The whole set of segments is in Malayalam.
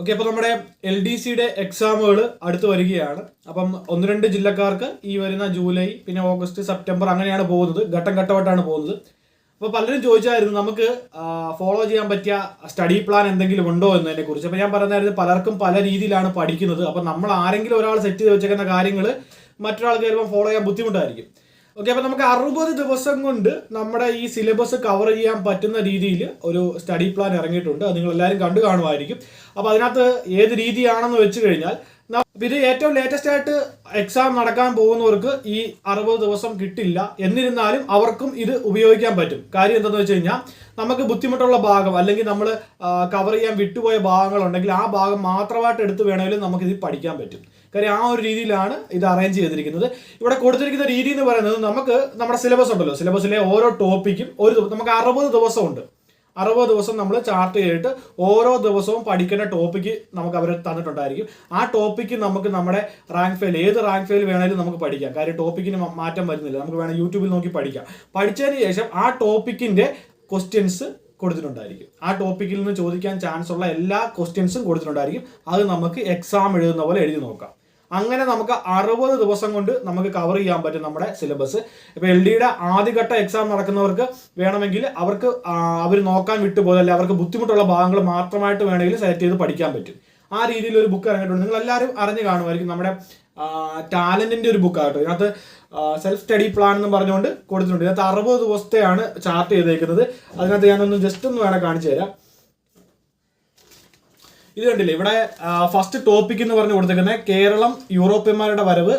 ഓക്കെ അപ്പോൾ നമ്മുടെ എൽ ഡി സിയുടെ എക്സാമുകൾ അടുത്ത് വരികയാണ്. അപ്പം ഒന്ന് രണ്ട് ജില്ലക്കാർക്ക് ഈ വരുന്ന ജൂലൈ പിന്നെ ഓഗസ്റ്റ് സെപ്റ്റംബർ അങ്ങനെയാണ് പോകുന്നത്. ഘട്ടം ഘട്ടമായിട്ടാണ് പോകുന്നത്. അപ്പോൾ പലരും ചോദിച്ചായിരുന്നു നമുക്ക് ഫോളോ ചെയ്യാൻ പറ്റിയ സ്റ്റഡി പ്ലാൻ എന്തെങ്കിലും ഉണ്ടോ എന്നതിനെ കുറിച്ച്. അപ്പോൾ ഞാൻ പറഞ്ഞായിരുന്നു പലർക്കും പല രീതിയിലാണ് പഠിക്കുന്നത്. അപ്പോൾ നമ്മൾ ആരെങ്കിലും ഒരാൾ സെറ്റ് ചെയ്ത് വെച്ചേക്കുന്ന കാര്യങ്ങൾ മറ്റൊരാൾക്ക് ചിലപ്പോൾ ഫോളോ ചെയ്യാൻ ബുദ്ധിമുട്ടായിരിക്കും. ഓക്കെ അപ്പോൾ നമുക്ക് അറുപത് ദിവസം കൊണ്ട് നമ്മുടെ ഈ സിലബസ് കവർ ചെയ്യാൻ പറ്റുന്ന രീതിയിൽ ഒരു സ്റ്റഡി പ്ലാൻ ഇറങ്ങിയിട്ടുണ്ട്. അത് നിങ്ങൾ എല്ലാവരും കണ്ടു കാണുമായിരിക്കും. അപ്പോൾ അതിനകത്ത് ഏത് രീതിയാണെന്ന് വെച്ച് കഴിഞ്ഞാൽ ഇത് ഏറ്റവും ലേറ്റസ്റ്റ് ആയിട്ട് എക്സാം നടക്കാൻ പോകുന്നവർക്ക് ഈ അറുപത് ദിവസം കിട്ടില്ല. എന്നിരുന്നാലും അവർക്കും ഇത് ഉപയോഗിക്കാൻ പറ്റും. കാര്യം എന്താണെന്ന് വെച്ച് കഴിഞ്ഞാൽ നമുക്ക് ബുദ്ധിമുട്ടുള്ള ഭാഗം അല്ലെങ്കിൽ നമ്മൾ കവർ ചെയ്യാൻ വിട്ടുപോയ ഭാഗങ്ങളുണ്ടെങ്കിൽ ആ ഭാഗം മാത്രമായിട്ട് എടുത്ത് വേണമെങ്കിലും നമുക്ക് ഇത് പഠിക്കാൻ പറ്റും. കാര്യം ആ ഒരു രീതിയിലാണ് ഇത് അറേഞ്ച് ചെയ്തിരിക്കുന്നത്. ഇവിടെ കൊടുത്തിരിക്കുന്ന രീതി എന്ന് പറയുന്നത് നമുക്ക് നമ്മുടെ സിലബസ് ഉണ്ടല്ലോ. സിലബസിലെ ഓരോ ടോപ്പിക്കും ഒരു നമുക്ക് അറുപത് ദിവസമുണ്ട് അറുപത് ദിവസം നമ്മൾ ചാർട്ട് ചെയ്തിട്ട് ഓരോ ദിവസവും പഠിക്കേണ്ട ടോപ്പിക്ക് നമുക്ക് അവർ തന്നിട്ടുണ്ടായിരിക്കും. ആ ടോപ്പിക്ക് നമുക്ക് നമ്മുടെ റാങ്ക് ഫെയിൽ ഏത് റാങ്ക് ഫെയിൽ വേണമെങ്കിലും നമുക്ക് പഠിക്കാം. കാര്യം ടോപ്പിക്കിന് മാറ്റം വരുന്നില്ല. നമുക്ക് വേണം യൂട്യൂബിൽ നോക്കി പഠിക്കാം. പഠിച്ചതിന് ശേഷം ആ ടോപ്പിക്കിന്റെ ക്വസ്റ്റ്യൻസ് കൊടുത്തിട്ടുണ്ടായിരിക്കും. ആ ടോപ്പിക്കിൽ നിന്ന് ചോദിക്കാൻ ചാൻസ് ഉള്ള എല്ലാ ക്വസ്റ്റ്യൻസും കൊടുത്തിട്ടുണ്ടായിരിക്കും. അത് നമുക്ക് എക്സാം എഴുതുന്ന പോലെ എഴുതി നോക്കാം. അങ്ങനെ നമുക്ക് അറുപത് ദിവസം കൊണ്ട് നമുക്ക് കവർ ചെയ്യാൻ പറ്റും നമ്മുടെ സിലബസ് ഇപ്പൊ എൽ ഡിയുടെ ആദ്യഘട്ട എക്സാം നടക്കുന്നവർക്ക് വേണമെങ്കിൽ അവർക്ക് അവർ നോക്കാൻ വിട്ടുപോകും അല്ലെങ്കിൽ അവർക്ക് ബുദ്ധിമുട്ടുള്ള ഭാഗങ്ങൾ മാത്രമായിട്ട് വേണമെങ്കിൽ സെലക്ട് ചെയ്ത് പഠിക്കാൻ പറ്റും. ആ രീതിയിൽ ഒരു ബുക്ക് ഇറങ്ങിയിട്ടുണ്ട്. നിങ്ങൾ എല്ലാവരും അറിഞ്ഞു കാണുമായിരിക്കും നമ്മുടെ ടാലന്റിന്റെ ഒരു ബുക്കാട്ടോ ഇതിനകത്ത് സെൽഫ് സ്റ്റഡി പ്ലാൻ എന്ന് പറഞ്ഞുകൊണ്ട് കൊടുത്തിട്ടുണ്ട്. ഇതിനകത്ത് അറുപത് ദിവസത്തെയാണ് ചാർട്ട് ചെയ്തേക്കുന്നത്. അതിനകത്ത് ഞാനൊന്ന് ജസ്റ്റ് ഒന്ന് വേണം കാണിച്ചു തരാം. ഇത് കണ്ടില്ലേ? ഇവിടെ ഫസ്റ്റ് ടോപ്പിക് എന്ന് പറഞ്ഞു കൊടുത്തേക്കുന്നത് കേരളം യൂറോപ്യന്മാരുടെ വരവ്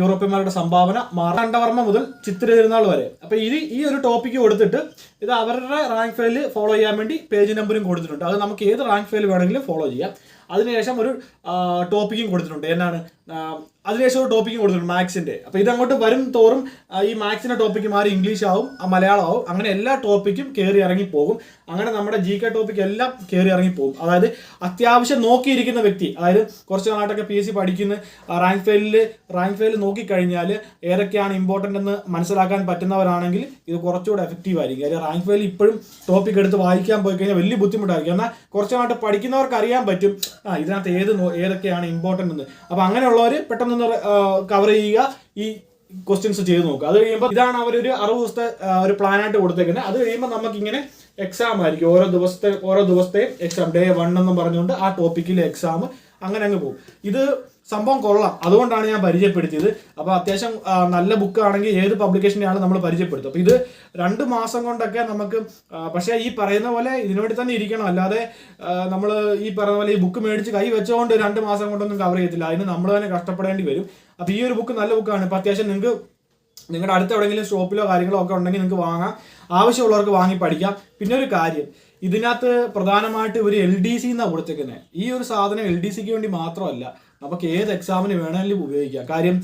യൂറോപ്യന്മാരുടെ സംഭാവന മാറാണ്ടവർമ്മ മുതൽ ചിത്ര തിരുനാൾ വരെ. അപ്പൊ ഇത് ഈ ഒരു ടോപ്പിക്ക് കൊടുത്തിട്ട് ഇത് അവരുടെ റാങ്ക് ഫയലിൽ ഫോളോ ചെയ്യാൻ വേണ്ടി പേജ് നമ്പറും കൊടുത്തിട്ടുണ്ട്. അത് നമുക്ക് ഏത് റാങ്ക് ഫയൽ വേണമെങ്കിലും ഫോളോ ചെയ്യാം. അതിനുശേഷം ഒരു ടോപ്പിക്കും കൊടുത്തിട്ടുണ്ട്. എന്നാണ്? അതിനുശേഷം ഒരു ടോപ്പിക്കും കൊടുത്തിട്ടുണ്ട് മാത്സിന്റെ. അപ്പൊ ഇതങ്ങോട്ട് വരും തോറും ഈ മാത്സിന്റെ ടോപ്പിക്ക് മാറി ഇംഗ്ലീഷ് ആവും മലയാളം ആവും അങ്ങനെ എല്ലാ ടോപ്പിക്കും കയറി ഇറങ്ങി പോകും അങ്ങനെ നമ്മുടെ ജി കെ ടോപ്പിക് എല്ലാം കയറി ഇറങ്ങി പോകും അതായത് അത്യാവശ്യം നോക്കിയിരിക്കുന്ന വ്യക്തി അതായത് കുറച്ച് നാളായിട്ടൊക്കെ പി എസ് സി പഠിക്കുന്ന റാങ്ക് ഫെയിലിൽ റാങ്ക് ഫെയിൽ നോക്കിക്കഴിഞ്ഞാൽ ഏതൊക്കെയാണ് ഇമ്പോർട്ടന്റ് എന്ന് മനസ്സിലാക്കാൻ പറ്റുന്നവരാണെങ്കിൽ ഇത് കുറച്ചുകൂടെ എഫക്റ്റീവ് ആയിരിക്കും. അതായത് റാങ്ക് ഫെയിൽ ഇപ്പോഴും ടോപ്പിക് എടുത്ത് വായിക്കാൻ പോയി കഴിഞ്ഞാൽ വലിയ ബുദ്ധിമുട്ടായിരിക്കും. എന്നാൽ കുറച്ച് നാളായിട്ട് പഠിക്കുന്നവർക്ക് അറിയാൻ പറ്റും ആ ഇതിനകത്ത് ഏത് ഏതൊക്കെയാണ് ഇമ്പോർട്ടന്റ് എന്ന്. അപ്പോൾ അങ്ങനെയുള്ളവർ പെട്ടെന്ന് കവർ ചെയ്യുക ഈ ക്വസ്റ്റ്യൻസ് ചെയ്ത് നോക്കുക. അത് കഴിയുമ്പോൾ ഇതാണ് അവരൊരു അറുപത് ദിവസത്തെ ഒരു പ്ലാൻ ആയിട്ട് കൊടുത്തേക്കുന്നത്. അത് കഴിയുമ്പോൾ നമുക്ക് ഇങ്ങനെ എക്സാം ആയിരിക്കും. ഓരോ ദിവസത്തെ ഓരോ ദിവസത്തെയും എക്സാം ഡേ വൺ എന്ന് പറഞ്ഞുകൊണ്ട് ആ ടോപ്പിക്കിലെ എക്സാം അങ്ങനെ അങ്ങ് പോകും. ഇത് സംഭവം കൊള്ളാം. അതുകൊണ്ടാണ് ഞാൻ പരിചയപ്പെടുത്തിയത്. അപ്പോൾ അത്യാവശ്യം നല്ല ബുക്ക് ആണെങ്കിൽ ഏത് ആണ് നമ്മൾ പരിചയപ്പെടുത്തും അപ്പോൾ ഇത് രണ്ട് മാസം കൊണ്ടൊക്കെ നമുക്ക് പക്ഷേ ഈ പറയുന്ന പോലെ ഇതിനുവേണ്ടി തന്നെ ഇരിക്കണം. അല്ലാതെ നമ്മൾ ഈ പറയുന്ന പോലെ ഈ ബുക്ക് മേടിച്ച് കൈ വെച്ചുകൊണ്ട് രണ്ട് മാസം കൊണ്ടൊന്നും കവർ ചെയ്യത്തില്ല. അതിന് നമ്മൾ തന്നെ കഷ്ടപ്പെടേണ്ടി വരും. അപ്പോൾ ഈ ഒരു ബുക്ക് നല്ല ബുക്കാണ് ഇപ്പോൾ അത്യാവശ്യം നിങ്ങൾക്ക് നിങ്ങളുടെ അടുത്ത് എവിടെയെങ്കിലും ഷോപ്പിലോ കാര്യങ്ങളോ ഒക്കെ ഉണ്ടെങ്കിൽ നിങ്ങൾക്ക് വാങ്ങാം. ആവശ്യമുള്ളവർക്ക് വാങ്ങി പഠിക്കാം. പിന്നെ ഒരു കാര്യം ഇതിനകത്ത് പ്രധാനമായിട്ട് ഒരു എൽ ഡി സി എന്നാണ് കൊടുത്തേക്കുന്നത് ഈ ഒരു സാധനം എൽ ഡി സിക്ക് വേണ്ടി മാത്രമല്ല നമുക്ക് ഏത് എക്സാമിന് വേണമെങ്കിലും ഉപയോഗിക്കാം. കാര്യം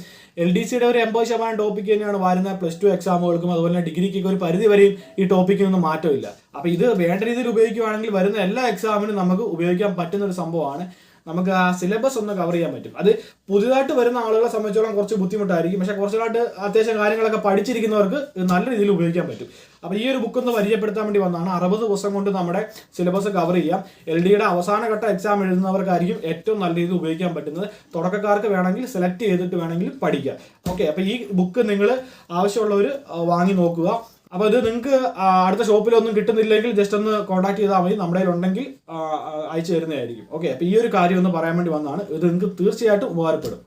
എൽ ഡി സിയുടെ ഒരു എൺപത് ശതമാനം ടോപ്പിക് തന്നെയാണ് വരുന്ന പ്ലസ് ടു എക്സാമുകൾക്കും അതുപോലെ തന്നെ ഡിഗ്രിക്കൊക്കെ ഒരു പരിധി വരെയും ഈ ടോപ്പിക്കിനൊന്നും മാറ്റമില്ല. അപ്പോൾ ഇത് വേണ്ട രീതിയിൽ ഉപയോഗിക്കുകയാണെങ്കിൽ വരുന്ന എല്ലാ എക്സാമിനും നമുക്ക് ഉപയോഗിക്കാൻ പറ്റുന്ന ഒരു സംഭവമാണ്. നമുക്ക് ആ സിലബസ് ഒന്ന് കവർ ചെയ്യാൻ പറ്റും. അത് പുതിയതായിട്ട് വരുന്ന ആളുകളെ സംബന്ധിച്ചോളം കുറച്ച് ബുദ്ധിമുട്ടായിരിക്കും. പക്ഷെ കുറച്ചുകൂടെ അത്യാവശ്യം കാര്യങ്ങളൊക്കെ പഠിച്ചിരിക്കുന്നവർക്ക് ഇത് നല്ല രീതിയിൽ ഉപയോഗിക്കാൻ പറ്റും. അപ്പോൾ ഈ ഒരു ബുക്ക് ഒന്ന് പരിചയപ്പെടുത്താൻ വേണ്ടി വന്നതാണ്. അറുപത് ദിവസം കൊണ്ട് നമ്മുടെ സിലബസ് കവർ ചെയ്യാം. എൽ ഡിയുടെ അവസാനഘട്ട എക്സാം എഴുതുന്നവർക്കായിരിക്കും ഏറ്റവും നല്ല രീതിയിൽ ഉപയോഗിക്കാൻ പറ്റുന്നത്. തുടക്കക്കാർക്ക് വേണമെങ്കിൽ സെലക്ട് ചെയ്തിട്ട് വേണമെങ്കിൽ പഠിക്കാം. ഓക്കെ അപ്പോൾ ഈ ബുക്ക് നിങ്ങൾ ആവശ്യമുള്ളവർ വാങ്ങി നോക്കുക. അപ്പോൾ ഇത് നിങ്ങൾക്ക് അടുത്ത ഷോപ്പിലൊന്നും കിട്ടുന്നില്ലെങ്കിൽ ജസ്റ്റ് ഒന്ന് കോൺടാക്ട് ചെയ്താൽ മതി. നമ്മുടെ ഉണ്ടെങ്കിൽ അയച്ചു തരുന്നതായിരിക്കും. ഓക്കെ അപ്പോൾ ഈ ഒരു കാര്യം ഒന്ന് പറയാൻ വേണ്ടി വന്നതാണ്. ഇത് നിങ്ങൾക്ക് തീർച്ചയായിട്ടും ഉപകാരപ്പെടും.